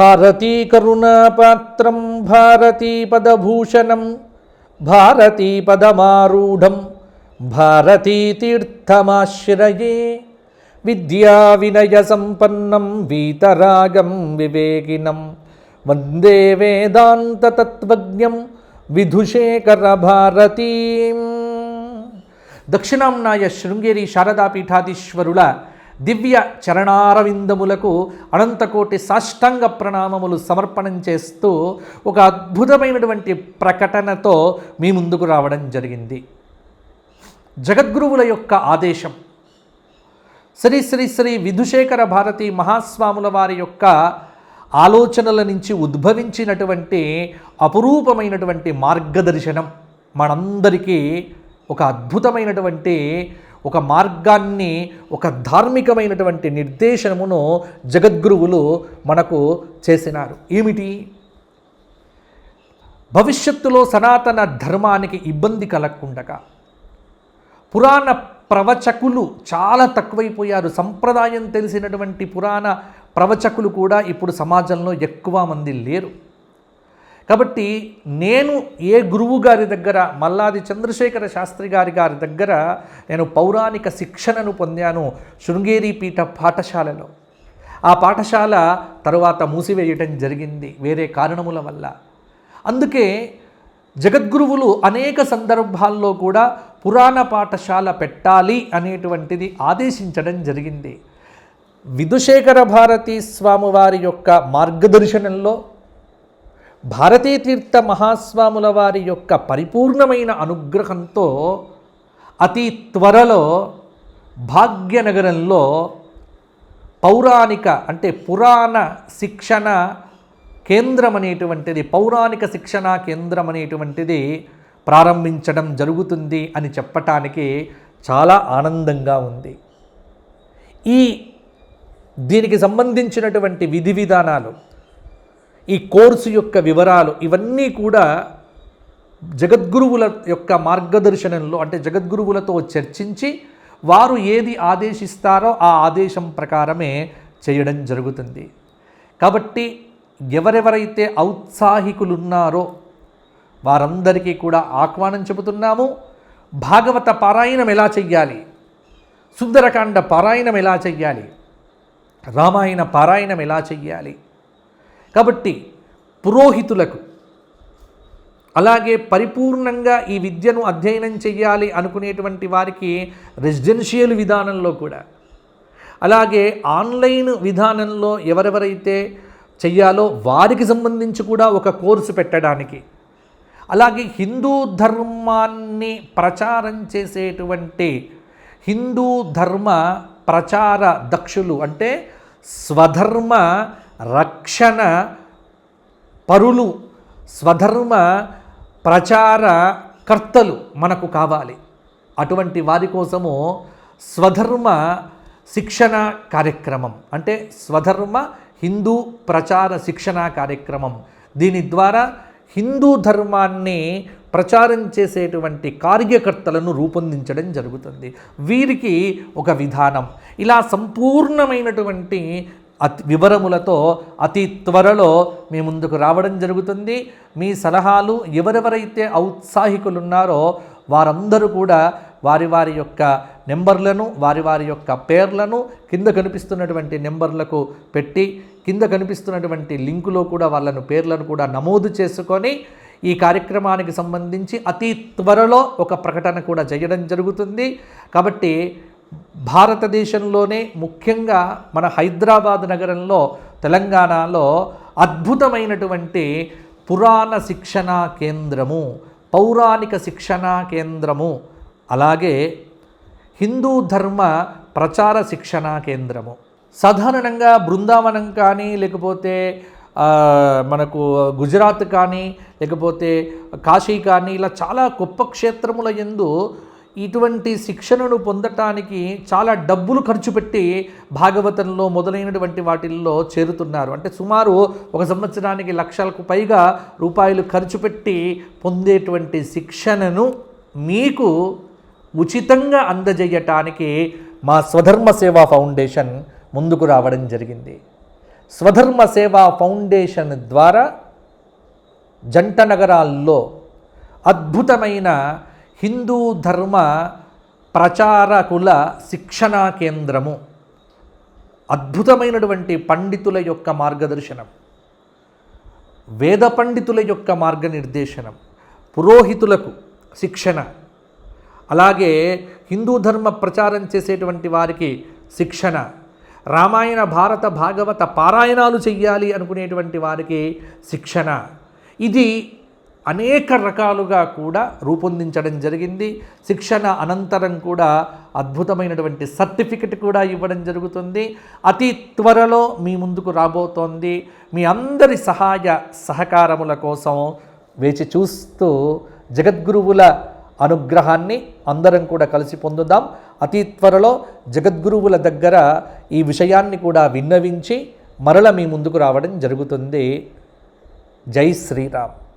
భారతీ కరుణాపాత్రం భారతీ పదభూషణం భారతీ పదమారూఢం భారతీ తీర్థమాశ్రయే విద్యా వినయ సంపన్నం వీతరాగం వివేకినం వందే వేదాంతతత్వజ్ఞం విధుశేఖర భారతీ దక్షిణాంనాయ శృంగేరి శారదాపీఠాధీశ్వరుల దివ్య చరణారవిందములకు అనంతకోటి సాష్టాంగ ప్రణామములు సమర్పణం చేస్తూ ఒక అద్భుతమైనటువంటి ప్రకటనతో మీ ముందుకు రావడం జరిగింది. జగద్గురువుల యొక్క ఆదేశం. శ్రీ శ్రీ శ్రీ విధుశేఖర భారతి మహాస్వాముల వారి యొక్క ఆలోచనల నుంచి ఉద్భవించినటువంటి అపురూపమైనటువంటి మార్గదర్శనం మనందరికీ ఒక అద్భుతమైనటువంటి ఒక మార్గాన్ని ఒక ధార్మికమైనటువంటి నిర్దేశనమును జగద్గురువులు మనకు చేసినారు. ఏమిటి? భవిష్యత్తులో సనాతన ధర్మానికి ఇబ్బంది కలగకుండగా పురాణ ప్రవచకులు చాలా తక్కువైపోయారు. సంప్రదాయం తెలిసినటువంటి పురాణ ప్రవచకులు కూడా ఇప్పుడు సమాజంలో ఎక్కువ మంది లేరు. కాబట్టి నేను ఏ గురువు గారి దగ్గర మల్లాది చంద్రశేఖర శాస్త్రి గారి గారి దగ్గర నేను పౌరాణిక శిక్షణను పొందాను శృంగేరి పీఠ పాఠశాలలో. ఆ పాఠశాల తరువాత మూసివేయటం జరిగింది వేరే కారణముల వల్ల. అందుకే జగద్గురువులు అనేక సందర్భాల్లో కూడా పురాణ పాఠశాల పెట్టాలి అనేటువంటిది ఆదేశించడం జరిగింది. విధుశేఖర భారతీ స్వామివారి యొక్క మార్గదర్శనంలో భారతీతీర్థ మహాస్వాముల వారి యొక్క పరిపూర్ణమైన అనుగ్రహంతో అతి త్వరలో భాగ్యనగరంలో పౌరాణిక అంటే పురాణ శిక్షణ కేంద్రం అనేటువంటిది పౌరాణిక శిక్షణ కేంద్రం అనేటువంటిది ప్రారంభించడం జరుగుతుంది అని చెప్పటానికి చాలా ఆనందంగా ఉంది. ఈ దీనికి సంబంధించినటువంటి విధి విధానాలు ఈ కోర్సు యొక్క వివరాలు ఇవన్నీ కూడా జగద్గురువుల యొక్క మార్గదర్శనంలో అంటే జగద్గురువులతో చర్చించి వారు ఏది ఆదేశిస్తారో ఆ ఆదేశం ప్రకారమే చేయడం జరుగుతుంది. కాబట్టి ఎవరెవరైతే ఔత్సాహికులున్నారో వారందరికీ కూడా ఆహ్వానం చెబుతున్నాము. భాగవత పారాయణం ఎలా చెయ్యాలి? సుందరకాండ పారాయణం ఎలా చెయ్యాలి? రామాయణ పారాయణం ఎలా చెయ్యాలి? కాబట్టి పురోహితులకు అలాగే పరిపూర్ణంగా ఈ విద్యను అధ్యయనం చెయ్యాలి అనుకునేటువంటి వారికి రెసిడెన్షియల్ విధానంలో కూడా అలాగే ఆన్లైన్ విధానంలో ఎవరెవరైతే చెయ్యాలో వారికి సంబంధించి కూడా ఒక కోర్సు పెట్టడానికి అలాగే హిందూ ధర్మాన్ని ప్రచారం చేసేటువంటి హిందూ ధర్మ ప్రచార దక్షులు అంటే స్వధర్మ రక్షణ పరులు స్వధర్మ ప్రచార కర్తలు మనకు కావాలి. అటువంటి వారి కోసము స్వధర్మ శిక్షణ కార్యక్రమం. అంటే స్వధర్మ హిందూ ప్రచార శిక్షణ కార్యక్రమం. దీని ద్వారా హిందూ ధర్మాన్ని ప్రచారం చేసేటువంటి కార్యకర్తలను రూపొందించడం జరుగుతుంది. వీరికి ఒక విధానం. ఇలా సంపూర్ణమైనటువంటి అతి వివరములతో అతి త్వరలో మీ ముందుకు రావడం జరుగుతుంది. మీ సలహాలు ఎవరెవరైతే ఔత్సాహికులున్నారో వారందరూ కూడా వారి వారి యొక్క నెంబర్లను వారి వారి యొక్క పేర్లను కింద కనిపిస్తున్నటువంటి నెంబర్లకు పెట్టి కింద కనిపిస్తున్నటువంటి లింకులో కూడా వాళ్ళను పేర్లను కూడా నమోదు చేసుకొని ఈ కార్యక్రమానికి సంబంధించి అతి త్వరలో ఒక ప్రకటన కూడా చేయడం జరుగుతుంది. కాబట్టి భారతదేశంలోనే ముఖ్యంగా మన హైదరాబాద్ నగరంలో తెలంగాణలో అద్భుతమైనటువంటి పురాణ శిక్షణా కేంద్రము పౌరాణిక శిక్షణా కేంద్రము అలాగే హిందూ ధర్మ ప్రచార శిక్షణా కేంద్రము. సాధారణంగా బృందావనం కానీ లేకపోతే మనకు గుజరాత్ కానీ లేకపోతే కాశీ కానీ ఇలా చాలా గొప్ప క్షేత్రముల ఎందు ఇటువంటి శిక్షణను పొందటానికి చాలా డబ్బులు ఖర్చు పెట్టి భాగవతంలో మొదలైనటువంటి వాటిల్లో చేరుతున్నారు. అంటే సుమారు ఒక సంవత్సరానికి లక్షలకు పైగా రూపాయలు ఖర్చు పెట్టి పొందేటువంటి శిక్షణను మీకు ఉచితంగా అందజేయటానికి మా స్వధర్మ సేవా ఫౌండేషన్ ముందుకు రావడం జరిగింది. స్వధర్మ సేవా ఫౌండేషన్ ద్వారా జంట నగరాల్లో అద్భుతమైన హిందూ ధర్మ ప్రచారకుల శిక్షణా కేంద్రము. అద్భుతమైనటువంటి పండితుల యొక్క మార్గదర్శనం. వేద పండితుల యొక్క మార్గనిర్దేశనం. పురోహితులకు శిక్షణ. అలాగే హిందూ ధర్మ ప్రచారం చేసేటువంటి వారికి శిక్షణ. రామాయణ భారత భాగవత పారాయణాలు చెయ్యాలి అనుకునేటువంటి వారికి శిక్షణ. ఇది అనేక రకాలుగా కూడా రూపొందించడం జరిగింది. శిక్షణ అనంతరం కూడా అద్భుతమైనటువంటి సర్టిఫికెట్ కూడా ఇవ్వడం జరుగుతుంది. అతి త్వరలో మీ ముందుకు రాబోతోంది. మీ అందరి సహాయ సహకారముల కోసం వేచి చూస్తూ జగద్గురువుల అనుగ్రహాన్ని అందరం కూడా కలిసి పొందుదాం. అతి త్వరలో జగద్గురువుల దగ్గర ఈ విషయాన్ని కూడా విన్నవించి మరల మీ ముందుకు రావడం జరుగుతుంది. జై శ్రీరామ్.